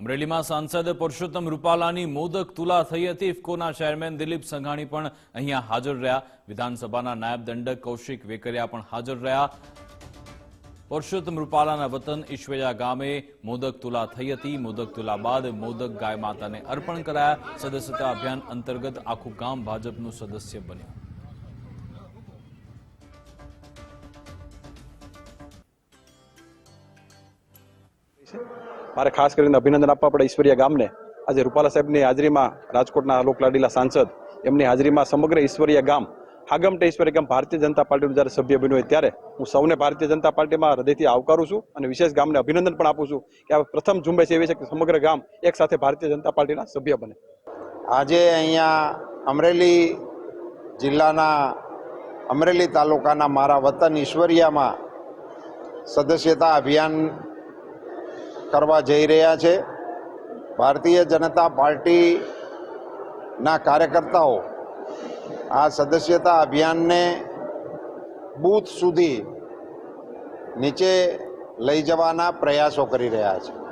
અમરેલીમાં સાંસદ પુરુષોત્તમ રૂપાલાની મોદક તુલા થઈ હતી. ઇફકોના ચેરમેન દિલીપ સંઘાણી પણ અહીંયા હાજર રહ્યા. વિધાનસભાના નાયબ દંડક કૌશિક વેકરિયા પણ હાજર રહ્યા. પુરુષોત્તમ રૂપાલાના વતન ઈશ્વેજા ગામે મોદક તુલા થઈ હતી. મોદક તુલા બાદ મોદક ગાય માતાને અર્પણ કરાયા. સદસ્યતા અભિયાન અંતર્ગત આખું ગામ ભાજપનું સદસ્ય બન્યું. મારે ખાસ કરીને અભિનંદન આપવા પડે ઈશ્વરીય ગામને. આજે રૂપાલા સાહેબની હાજરીમાં રાજકોટના લોકલાડીલા સાંસદ, એમની હાજરીમાં સમગ્ર ઈશ્વરીય ગામ હાગમટે ઈશ્વરીય ગામ ભારતીય જનતા પાર્ટીનું જ્યારે સભ્ય બન્યું હોય ત્યારે હું સૌને ભારતીય જનતા પાર્ટીમાં હૃદયથી આવકારું છું અને વિશેષ ગામને અભિનંદન પણ આપું છું કે આ પ્રથમ ઝુંબેશ એવી છે કે સમગ્ર ગામ એક સાથે ભારતીય જનતા પાર્ટીના સભ્ય બને. આજે અહીંયા અમરેલી જિલ્લાના અમરેલી તાલુકાના મારા વતન ઈશ્વરિયામાં સદસ્યતા અભિયાન કરવા જઈ રહ્યા છે. ભારતીય જનતા પાર્ટીના કાર્યકર્તાઓ આ સદસ્યતા અભિયાનને બૂથ સુધી નીચે લઈ જવાના પ્રયાસો કરી રહ્યા છે.